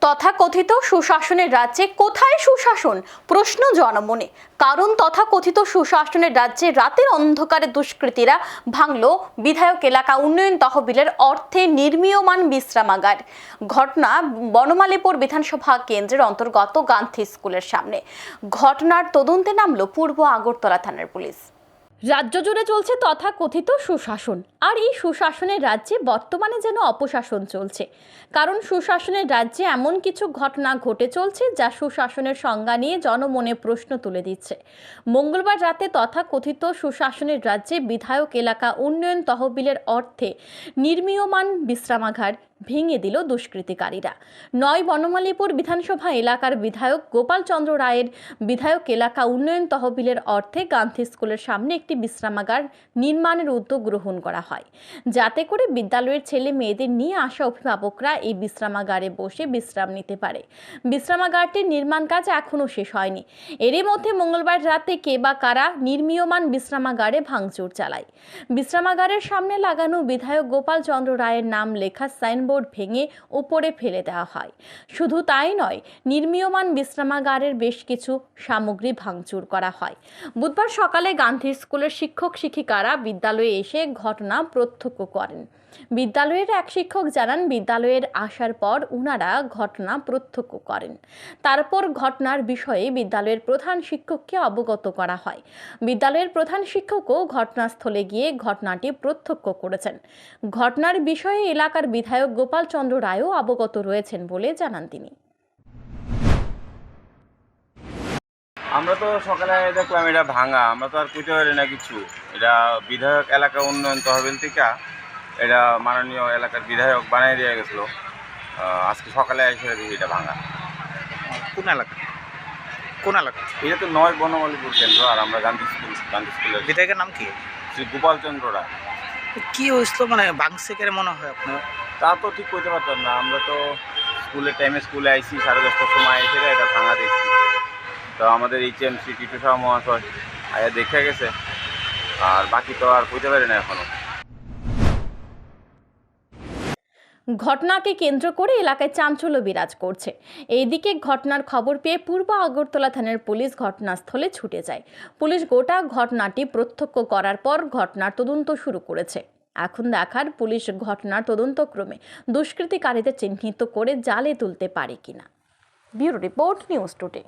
তথাকথিত সুশাসনের রাজ্যে কোথায় সুশাসন? প্রশ্ন জনমনে। কারণ তথাকথিত সুশাসনের রাজ্যে রাতের অন্ধকারে দুষ্কৃতীরা ভাঙল বিধায়ক এলাকা উন্নয়ন তহবিলের অর্থে নির্মীয়মান বিশ্রামাগার। ঘটনা বনমালীপুর বিধানসভা কেন্দ্রের অন্তর্গত গান্ধী স্কুলের সামনে। ঘটনার তদন্তে নামল পূর্ব আগরতলা থানার পুলিশ। রাজ্য জুড়ে চলছে তথাকথিত সুশাসন। আর এই সুশাসনের রাজ্যে বর্তমানে যেন অপশাসন চলছে। কারণ সুশাসনের রাজ্যে এমন কিছু ঘটনা ঘটে চলছে যা সুশাসনের সংজ্ঞা নিয়ে জনমনে প্রশ্ন তুলে দিচ্ছে। মঙ্গলবার রাতে তথাকথিত সুশাসনের রাজ্যে বিধায়ক এলাকা উন্নয়ন তহবিলের অর্থে নির্মীয়মান বিশ্রামাগার ভেঙে দিল দুষ্কৃতিকারীরা। নয় বনমালীপুর বিধানসভা এলাকার বিধায়ক গোপাল চন্দ্র রায়ের বিধায়ক এলাকা উন্নয়ন তহবিলের অর্থে গান্ধী স্কুলের সামনে একটি বিশ্রামাগার নির্মাণের উদ্যোগ গ্রহণ করা হয়। যাতে করে বিদ্যালয়ের ছেলে মেয়েদের নিয়ে আসা অভিভাবকরা এই বিশ্রামাগারে বসে বিশ্রাম নিতে পারে। বিশ্রামাগারটির নির্মাণ কাজ এখনও শেষ হয়নি। এরই মধ্যে মঙ্গলবার রাতে কে বা কারা নির্মীয়মান বিশ্রামাগারে ভাঙচুর চালায়। বিশ্রামাগারের সামনে লাগানো বিধায়ক গোপাল চন্দ্র রায়ের নাম লেখা সাইনবোর্ড ভেঙে উপরে ফেলে দেওয়া হয়। শুধু তাই নয়, নির্মীয়মান বিশ্রামাগারের বেশ কিছু সামগ্রী ভাঙচুর করা হয়। বুধবার সকালে গান্ধী স্কুলের শিক্ষক শিক্ষিকারা বিদ্যালয়ে এসে ঘটনা প্রত্যক্ষ করেন। বিদ্যালয়ের এক শিক্ষক জানান, বিদ্যালয়ের আসার পর উনারা ঘটনা প্রত্যক্ষ করেন। তারপর ঘটনার বিষয়ে বিদ্যালয়ের প্রধান শিক্ষককে অবগত করা হয়। বিদ্যালয়ের প্রধান শিক্ষকও ঘটনাস্থলে গিয়ে ঘটনাটি প্রত্যক্ষ করেছেন। ঘটনার বিষয়ে এলাকার বিধায়ক গোপাল চন্দ্র রায়ও অবগত রয়েছেন বলে জানান তিনি। আমরা তো সকালে দেখলাম এটা ভাঙা আমরা তো আর কইতে পারি না কিছু। এটা বিধায়ক এলাকা উন্নয়ন তহবিল থেকে এটা মাননীয় এলাকার বিধায়ক বানিয়ে দিয়ে গেছিল। আজকে সকালে এসে দেখি এটা ভাঙা। কোন এলাকা? কোন এলাকা? এটা তো নয় বনমালীপুর কেন্দ্র আর আমরা গান্ধী স্কুল গান্ধী স্কুলের বিধায়কের নাম কি? শ্রী গোপাল চন্দ্র রায়। কি হয়েছিল? মানে বাংসে কেন মনে হয় আপনার? তা তো ঠিক করতে পারতাম না। আমরা তো স্কুলের টাইমে স্কুলে আইসি সাড়ে দশটার সময় এসে এটা ভাঙা দেখছি। তো আমাদের H M C, Titu Shah মহাশয়, আয়া দেখে গেছে। আর বাকি তো আর কইতে পারি না এখনও। ঘটনাকে কেন্দ্র করে এলাকায় চাঞ্চল্য বিরাজ করছে। এইদিকে ঘটনার খবর পেয়ে পূর্ব আগরতলা থানার পুলিশ ঘটনাস্থলে ছুটে যায়। পুলিশ গোটা ঘটনাটি প্রত্যক্ষ করার পর ঘটনার তদন্ত শুরু করেছে। এখন দেখার পুলিশ ঘটনার তদন্তক্রমে দুষ্কৃতিকারীদের চিহ্নিত করে জালে তুলতে পারে কিনা। Bureau report news today.